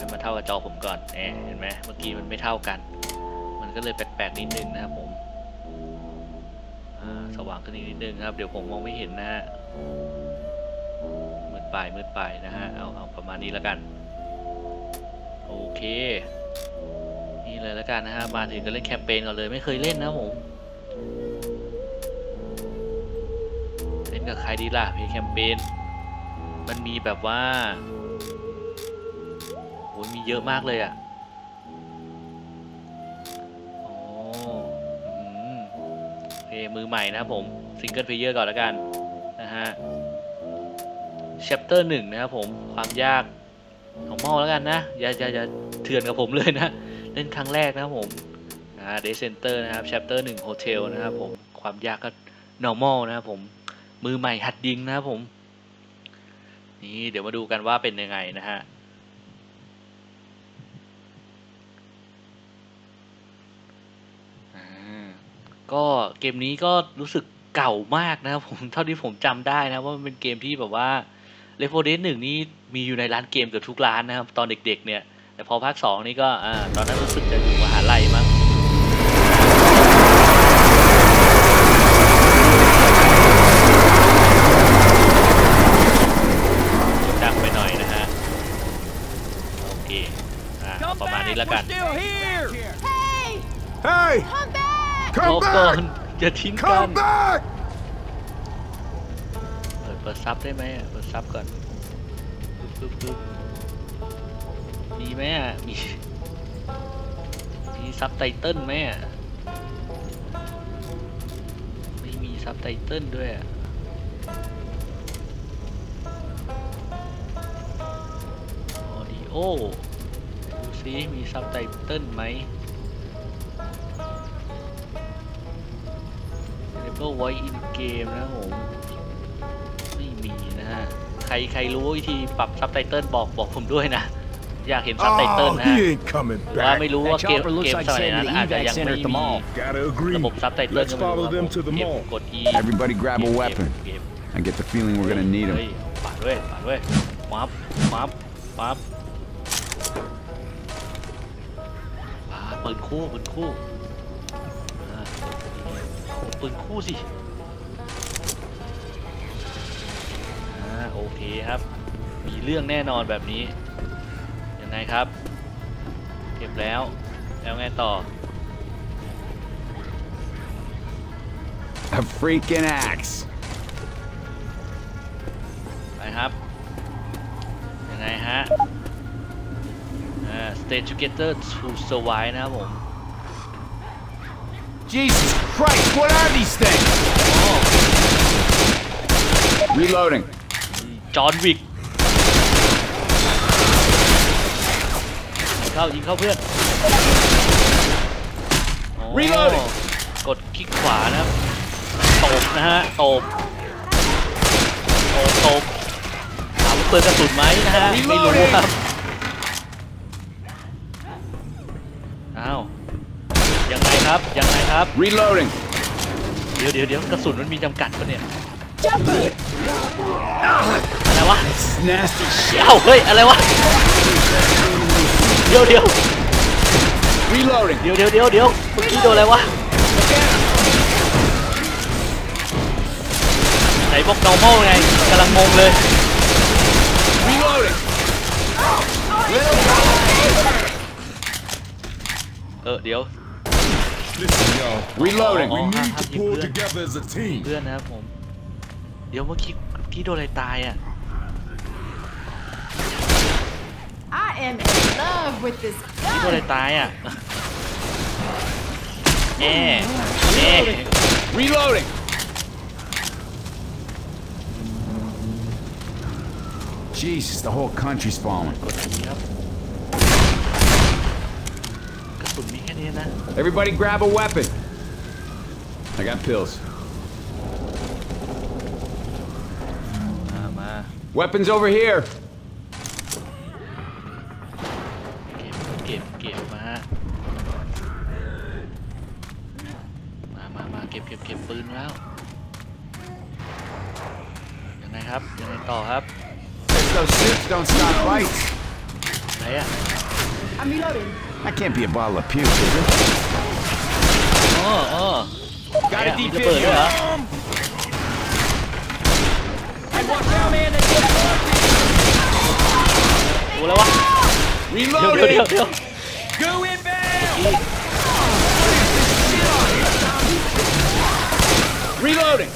ให้มันเท่ากับจอผมก่อนแหมเห็นไหมเมื่อกี้มันไม่เท่ากัน มันก็เลยแปลกๆนิดนึงนะครับผมสว่างขึ้นอีกนิดนึงครับ เดี๋ยวผมมองไม่เห็นนะฮะมืดไปมืดไปนะฮะเอาเอาประมาณนี้แล้วกัน โอเคนี่เลยแล้วกันนะฮะมาถึงก็เล่นแคมเปญก่อนเลยไม่เคยเล่นนะผมเล่นกับใครดีล่ะเพลย์แคมเปญมันมีแบบว่า อ้ยมีเยอะมากเลยอะ่ะอ๋ออืมโอเคมือใหม่นะครับผมซิงเกิลเพลเยอร์ก่อนแล้วกันนะฮะ chapter หนึ่งนะครับผมความยากของมอแล้วกันนะ อย่าอย่าอย่าเถื่อนกับผมเลยนะ เล่นครั้งแรกนะครับผมอ่า day center นะครับ chapter หนึ่ง hotel นะครับผมความยากก็ normal นะครับผมมือใหม่หัดยิงนะครับผม นี่เดี๋ยวมาดูกันว่าเป็นยังไงนะฮะอ่า ก็เกมนี้ก็รู้สึกเก่ามากนะครับผมเท่าที่ผมจำได้นะว่ามันเป็นเกมที่แบบว่า雷 po เดนหนึ่งนี่มีอยู่ในร้านเกมเกือบทุกร้านนะครับ ตอนเด็กๆเนี่ยแต่พอภาค2นี่ก็อ่าตอนนั้นรู้สึกจะอยู่มหาลัยมั้งไปหน่อยนะฮะ โอเค อ่า ประมาณนี้แล้วกัน still here! Hey! Hey! Come back! รอ Come ก่ อน back! อย่าทิ้งกัน Come back! เปิดเปิดซับได้ไหมอะเปิดซับก่อนปึ๊บปึ๊บปึ๊บมีไหมอะมีมีซับไตเติลไหมอะไม่มีซับไตเติลด้วยอะออดิโอดูซิมีซับไตเติลไหม Enable Voice in Game นะครับผมไม่มีนะฮะ ใครใครรู้วิธีปรับซับไตเติลบอกบอกผมด้วยนะ อยากเห็นซับไตเติล Oh, นะฮะ he ain't coming หรือว่า back. ไม่รู้ว่า That เกม chopper looks เกม like สมัย sending นั้น the อาจจะ evac ยัง center ไม่ at the มี mall. Gotta agree. ระบบซับไตเติล Let's follow them to the เก็บ mall. กด E Everybody grab a เกม weapon. เกม I get the feeling we're gonna need เฮ้ย them. ป่าดด้วยป่าดด้วยมับมับมับอ่าปืนคู่ปืนคู่อ่า ปืนคู่สิอ่าโอเคครับ มีเรื่องแน่นอนแบบนี้ ยังไงครับ เก็บแล้ว แล้วไงต่อ A freaking axe. ไปครับ ยังไงฮะ อ่า stay together to survive นะครับผม Jesus Christ, what are these things? Reloading. จอห์นวิกยิงเข้ายิงเข้าเพื่อนโอ้ Reloading กดคลิกขวานะครับตบนะฮะตบตบตบถามว่าเปิดกระสุนไหมนะฮะ ไม่รู้ครับ อ้าว ยังไงครับยังไงครับ Reloading. เดี๋ยวเดี๋ยวเดี๋ยวกระสุนมันมีจำกัดปะเนี่ยอะไรวะ Nasty shit. เอ้าเฮ้ยอะไรวะเดี๋ยวเดี๋ยว Reloading. เดี๋ยวเดี๋ยวเดี๋ยวเดี๋ยวเมื่อกี้โดนอะไรวะไหนบอก normal ไงกำลังงงเลย Reloading. เออเดี๋ยว Listen, y'all. Reloading. We Oh, need have to you pull good? together as a team. เพื่อนนะครับผม เดี๋ยวเมื่อกี้เมื่อกี้โดนอะไรตายอ่ะ I am in love with this เมื่อกี้โดนอะไร gun. ตายอ่ะแน่แน่ Reloading. Jesus, the whole country's falling. Everybody grab a weapon. I got pills. มามา Weapons over here. เก็บเก็บเก็บมา มามามาเก็บเก็บเก็บปืนแล้ว ยังไงครับ ยังไงต่อครับ Guess those suits don't stop fights. ไหนอะ I'm reloading. That can't be a bottle of puke, is it? อ๋ออ๋อ Got เนี่ย a มี deep ระเบิด in ด้วยเหรอ here. โอ้แล้ววะเดี๋ยวเดี๋ยวเดี๋ยว Reloading. เดี๋ยว Go in bed. Reloading.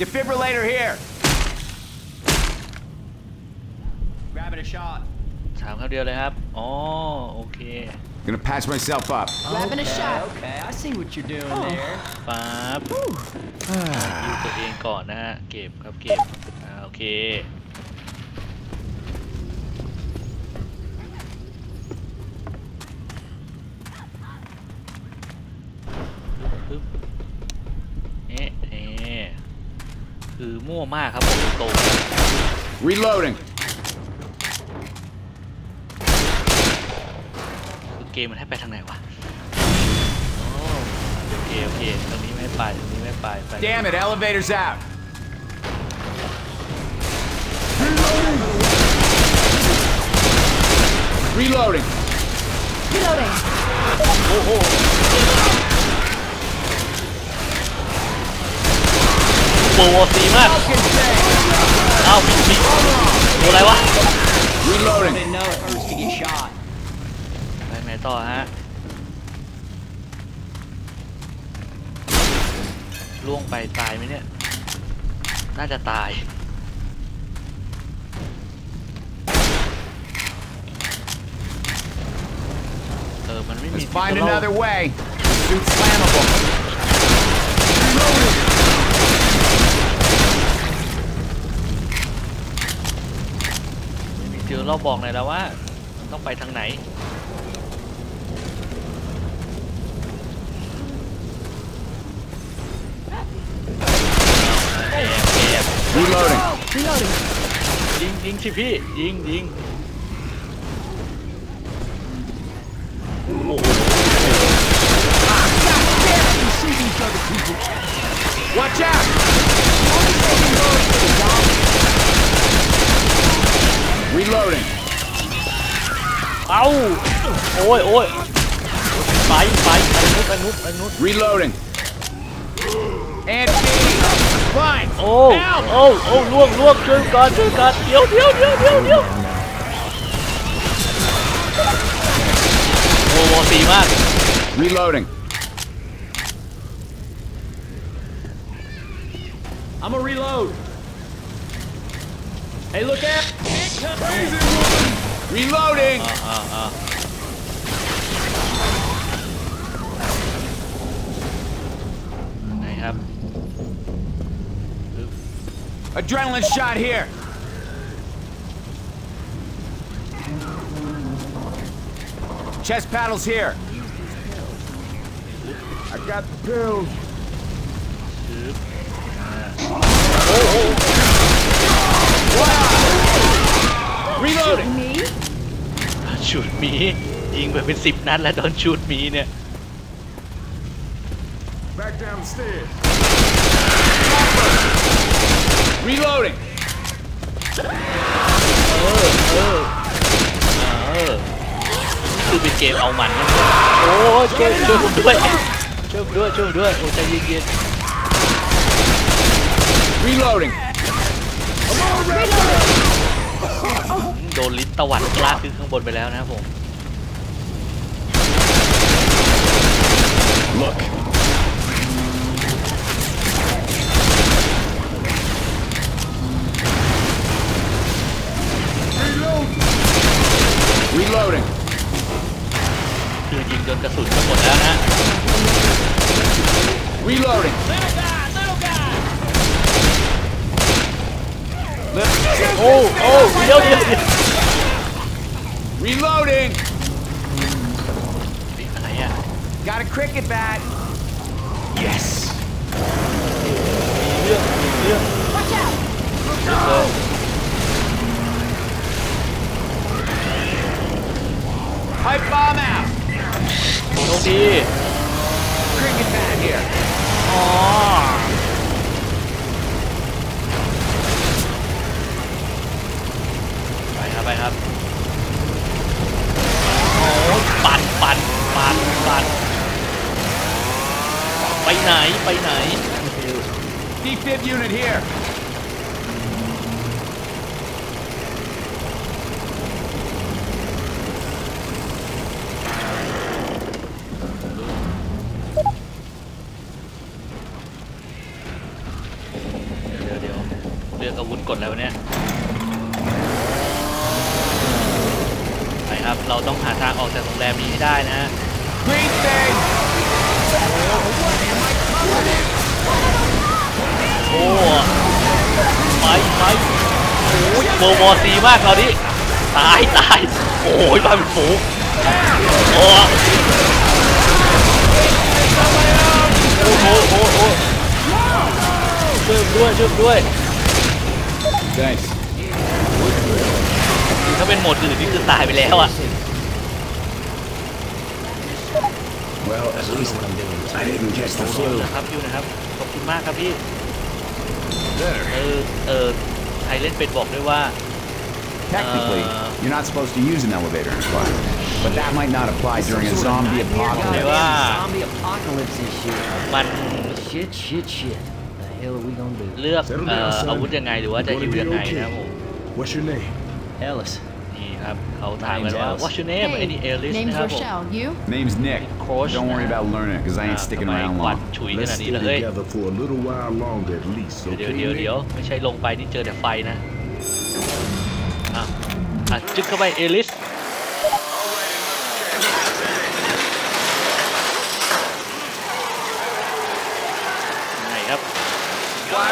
Defibrillator here. Grabbing a shot. ถามคำเดียวเลยครับอ๋อโอเค Gonna patch myself up. Grabbing a shot. Okay, I see what you're doing there. ปั๊บยูตัวเองก่อนนะฮะเก็บครับเก็บอ่าโอเคปึ๊บเอ๊ะเอ๊ะคือมั่วมากครับผมตรง Reloading. คือ เกมมันให้ไปทางไหนวะอ๋อโอเคโอเคตรงนี้ไม่ไปตรงนี้ไม่ไปไป Damn it, elevator's out. Reloading. Reloading. โอ้โหโวโวซีมากเอ้ามีมีตัวอะไรวะ Reloading. นต่อฮะล่วงไปตายไหมเนี่ย น่าจะตาย เออ มันไม่มี Let's find ตัวล่อ another way. Suit's flammable. ไม่มีเจอเราบอกหน่อยแล้วว่ามันต้องไปทางไหน Reloading. Reloading. ยิงยิงสิพี่ ยิงยิงโอ้โห Watch out. Reloading. เอ้า โอ้ยโอ้ยไปไปไปนุดไปนุดไปนุด Reloading. And B. Fine. โอ้โอ้โอ้ล่วงล่วงช่วยกันช่วยกันเดี๋ยวเดี๋ยวเดี๋ยวเดี๋ยวเดี๋ยวโอ้โหสีมาก Reloading. I'm a reload. Hey, look out! Reloading. อ่าอ่า Adrenaline shot here. Chest paddles here. I got the pills. ปึ๊บ Reloading. Me? ชูดหมี ยิงไปเป็นสิบนัดแล้วโดนชูดหมีเนี่ย Back down the stairs. Reloading. เออคือเป็นเกมเอามันนะโอ้ยช่วยช่วยผมด้วยช่วยผมด้วยช่วยผมด้วยโอ้ใจเย็น Reloading. โดนลิ้นตวัดลากขึ้นข้างบนไปแล้วนะครับผม Look. จนกระสุนจะหมดแล้วนะ Reloading. โอ้โอ้เดี๋ยวเดี๋ยวเดี๋ยว Reloading. เฮ้ยอะไรอะ Got a cricket bat. Yes. มีเรื่องมีเรื่อง Watch out. เลย Pipe bomb out. โชคดี Cricket bat here. อ๋อ ไปครับ ไปครับ โอ้ยปั่นปั่นปั่นปั่นไปไหนไปไหน Defib unit here. เดี๋ยวเดี๋ยวเลือกอาวุธก ดแล้วเนี่ยไปครับ เราต้องหาทางออกจากโรงแรมนี้ให้ได้นะฮะ Green thing. โอ้ไปไปโอ้ยโบวอซีมากเราดิตายตายโอ้ยมาเป็นฝูงโอ้โอ้โหโอ้โหช่วยผมด้วยช่วยผมด้วย Thanks. คือถ้าเป็นโหมดอื่นนี่คือตายไปแล้วอ่ะ Well, at least I didn't catch the คิว flu. นะครับคิวนะครับ ขอบคุณมากครับพี่ เออ เออใครเล่นเป็นบอกด้วยว่า Technically, Uh, you're not supposed to use an elevator in a fire, but that might not apply during a zombie Goddamn apocalypse. Wow. Zombie apocalypse and shit. มัน Shit, shit, shit. The hell are we gonna do? เลือก Settle เอ่ down, อ son. อาวุธยังไงหรือว่าจะ You're ฮิว gonna ยัง be ไง okay. นะครับผม What's your name? Ellis. นี่ครับเขาถามกันว่า Name's what's your name Hey, any alias name's นะครับผม Rochelle. You? Name's Nick. Course, Don't worry uh, about learning it, because I อ่า ain't sticking ทำไม around ควัน long. ฉุยข Let's นาดนี้ stay เลย together for a little while longer at least, เดี๋ยว okay? เดี๋ยว Nick? เดี๋ยวไม่ใช่ลงไปนี่เจอแต่ไฟนะอ่ะอ่ะจึ๊กเข้าไปเอลิส Why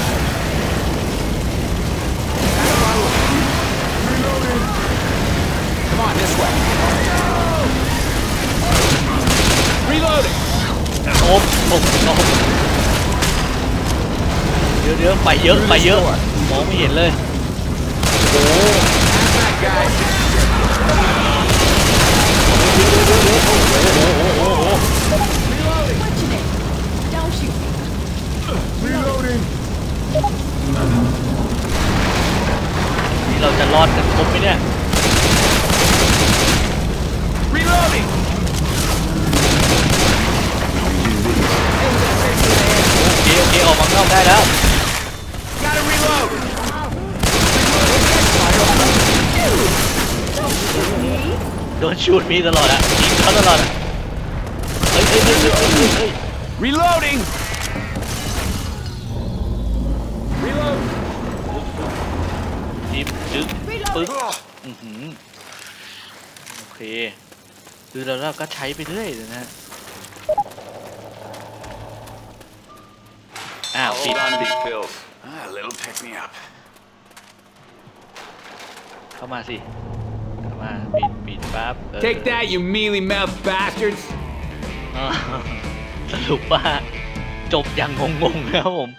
โอ้มโอ้โอ้เดี๋ยวเดี๋ยวไปเยอะไปเยอะมองไม่เห็นเลยโอ้นี่เราจะรอดกันครบไหมเนี่ย Reloading. เคออกมาข้างนอกได้แล้ว Gotta reload. โดนชูดมีตลอดอะยิงเขาตลอดอะเฮ้ยเฮ้ยเฮ้ยเฮ้ยเฮ้ยเฮ้ย Reloading. Reload. จิ้มจึ๊กปึ๊ก Reload. อื้อหือโอเคคือเราเราก็ใช้ไปเรื่อยเลยนะฮะ อ้าวปิด these pills. Ah, a little pick me up. เข้ามาสิ เข้ามาปิดปิดปั๊บเออ Take that, you mealy mouthed bastards. อ่าสรุปว่าจบอย่างงงๆนะครับผม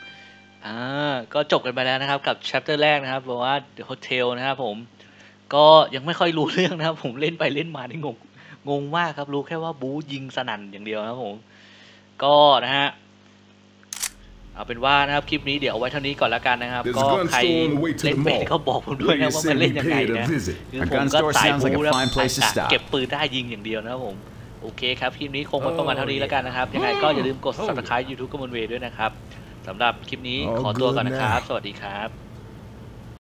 อ่า ก็จบกันไปแล้วนะครับกับ chapter แรกนะครับบอกว่า The Hotel นะครับผม ก็ยังไม่ค่อยรู้เรื่องนะครับ ผมเล่นไปเล่นมานี่งง งงมากครับรู้แค่ว่าบู๊ยิงสนั่นอย่างเดียวนะครับผม ก็นะฮะ เอาเป็นว่านะครับคลิปนี้เดี๋ยวเอาไว้เท่านี้ก่อนละกันนะครับ There's a ก็ gun ใคร store on the way to เล่น the เป็น mall. ก็บอกผมด้วยนะ Lady ว่า said มันเล่น we ยังไง paid a นะ visit. คือ A ผม gun ก็ store สาย sounds like บู๊ a แล้ว fine place to อะ stop. เก็บปืนได้ยิงอย่างเดียวนะครับผมโอเคครับคลิปนี้คงไว้ประมาณเท่านี้แล้วกันนะครับ ยังไงก็อย่าลืมกด subscribe YouTube กมลเวด้วยนะครับสำหรับคลิปนี้ All ขอตัวก่อน good นะครับ now. สวัสดีครับ